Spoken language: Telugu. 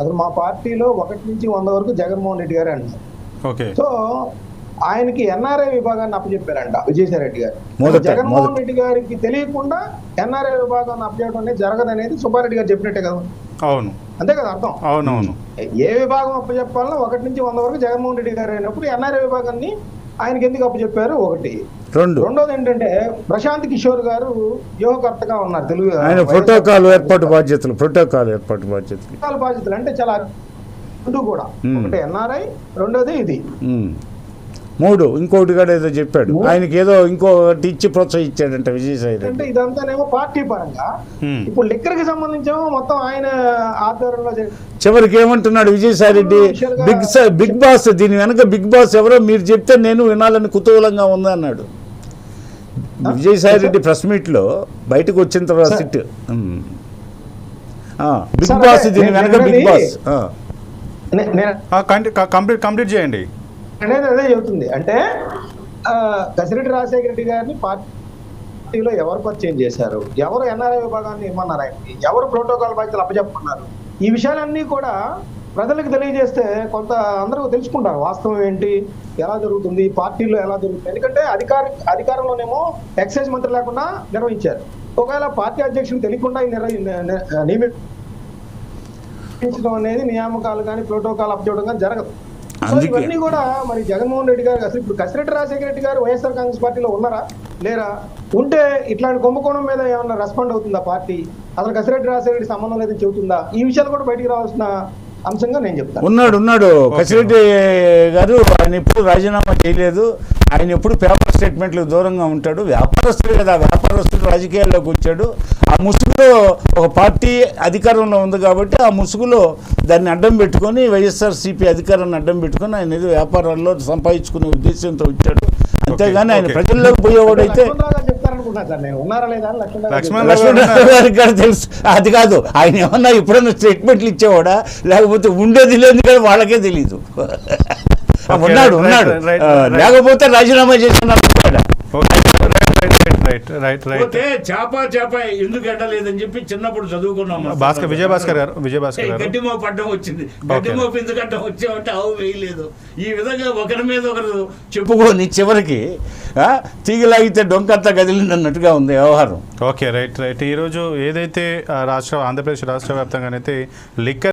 అసలు మా పార్టీలో ఒకటి నుంచి వంద వరకు జగన్మోహన్ రెడ్డి గారే అన్నారు సో ఆయనకి ఎన్ఆర్ఐ విభాగాన్ని అప్పచెప్పారంట విజయసాయి రెడ్డి గారు జగన్మోహన్. రెడ్డి గారికి తెలియకుండా ఎన్ఆర్ఐ విభాగాన్ని అప్పచెప్పడం అనేది జరగదనేది సుబ్బారెడ్డి గారు చెప్పినట్టే కదా. అవును. అంతే కదా అర్థం? అవునవును. ఏ విభాగం అప్పచెప్పాలన్నా ఒకటి నుంచి వంద వరకు జగన్మోహన్ రెడ్డి గారు అయినప్పుడు ఎన్ఆర్ఐ విభాగాన్ని ఆయనకి ఎందుకు అప్పచెప్పారు ఒకటి. రెండు. రెండోది ఏంటంటే ప్రశాంత్ కిషోర్ గారు వ్యూహకర్తగా ఉన్నారు తెలుగు ఆయన ప్రోటోకాల్ ఏర్పాటు బాధ్యతలు ప్రోటోకాల్ ఏర్పాటు బాధ్యతలు. బాధ్యతలు అంటే చాలా రెండు కూడా. ఒకటి ఎన్ఆర్ఐ రెండోది ఇది. మూడు ఇంకోటి కూడా ఏదో చెప్పాడు. ఆయనకి ఏదో ఇంకోటి ఇచ్చి ప్రోత్సహించాడంట విజయసాయి అంటే ఇదంతానేమో పార్టీ పరంగా. ఇప్పుడు లిక్కర్కి సంబంధించేమో మొత్తం ఆయన ఆధ్వర్యంలో చివరికి ఏమంటున్నాడు విజయసాయి రెడ్డి? బిగ్ స- బిగ్ బాస్ దీని వెనక బిగ్ బాస్ ఎవరో మీరు చెప్తే నేను వినాలని కుతూహలంగా ఉంది అన్నాడు. విజయసాయి రెడ్డి ప్రెస్ మీట్లో బయటకు వచ్చిన తర్వాత. సిట్ బిగ్ బాస్ దీని వెనక బిగ్ బాస్. కంప్లీట్ కంప్లీట్ చేయండి. అనేది అదే చెబుతుంది. అంటే ఆ, కసిరెడ్డి రాజశేఖర రెడ్డి గారిని పార్టీలో ఎవరు పరిచయం చేశారు? ఎవరు ఎన్ఆర్ఐ విభాగాన్ని ఇమ్మన్నారు ఆయనకి? ఎవరు ప్రోటోకాల్ బాధ్యతలు అప్పచెప్పమన్నారు ఈ విషయాలన్నీ కూడా ప్రజలకు తెలియజేస్తే కొంత అందరూ తెలుసుకుంటారు. వాస్తవం ఏంటి? ఎలా జరుగుతుంది? పార్టీలో ఎలా జరుగుతుంది? ఎందుకంటే అధికార అధికారంలోనేమో ఎక్సైజ్ మంత్రి లేకుండా నిర్వహించారు. ఒకవేళ పార్టీ అధ్యక్షుడు తెలియకుండా ఈ నియమించడం అనేది నియామకాలు కానీ ప్రోటోకాల్ అప్పచేయడం కానీ జరగదు. ఇవన్నీ కూడా మరి జగన్మోహన్ రెడ్డి గారు అసలు ఇప్పుడు కసిరెడ్డి రాజశేఖర రెడ్డి గారు వైఎస్ఆర్ కాంగ్రెస్ పార్టీలో ఉన్నారా? లేరా? ఉంటే ఇట్లాంటి కుంభకోణం మీద ఏమన్నా రెస్పాండ్ అవుతుందా పార్టీ? అసలు కసిరెడ్డి రాజశేఖర రెడ్డి సంబంధం లేదని చెబుతుందా? ఈ విషయాలు కూడా బయటికి రావాల్సిన అంశంగా నేను చెప్తాను. ఉన్నాడు ఉన్నాడు. కసిరెడ్డి గారు ఆయన ఎప్పుడు రాజీనామా చేయలేదు. ఆయన ఎప్పుడు పేపర్ స్టేట్మెంట్లకు దూరంగా ఉంటాడు. వ్యాపారస్తుడు కదా వ్యాపారస్తుడు రాజకీయాల్లోకి వచ్చాడు ఆ ముసుగులో ఒక పార్టీ అధికారంలో ఉంది కాబట్టి ఆ ముసుగులో దాన్ని అడ్డం పెట్టుకొని వైఎస్ఆర్సీపీ అధికారాన్ని అడ్డం పెట్టుకొని ఆయన ఏదో వ్యాపారాల్లో సంపాదించుకునే ఉద్దేశంతో వచ్చాడు. అంతేగాని ఆయన. ప్రజల్లోకి పోయేవాడైతే లక్ష్మణరావు గారికి కూడా తెలుసు. అది కాదు ఆయన ఏమన్నా ఎప్పుడన్నా స్టేట్మెంట్లు ఇచ్చేవాడా? లేకపోతే ఉండేది లేదు కానీ వాళ్ళకే తెలీదు. ఉన్నాడు ఉన్నాడు. లేకపోతే రాజీనామా చేసిన okay right right right right చేప చేప ఎందుకు ఎట్టలేదని చెప్పి చిన్నప్పుడు చదువుకున్నాం భాస్కర్ విజయ భాస్కర్ గారు విజయ భాస్కర్ గారు. గడ్డిమో పడ్డం వచ్చింది. గడ్డిమో ఎందుకంటే వచ్చామంటే ఆవు వేయలేదు. ఈ విధంగా ఒకరి మీద ఒకరు చెప్పుకొని చివరికి తీగలాగితే డొంకంతా కదిలింది అన్నట్టుగా ఉంది వ్యవహారం. ఓకే రైట్ రైట్ ఈరోజు ఏదైతే రాష్ట్ర ఆంధ్రప్రదేశ్ రాష్ట్ర వ్యాప్తంగానైతే లిక్కర్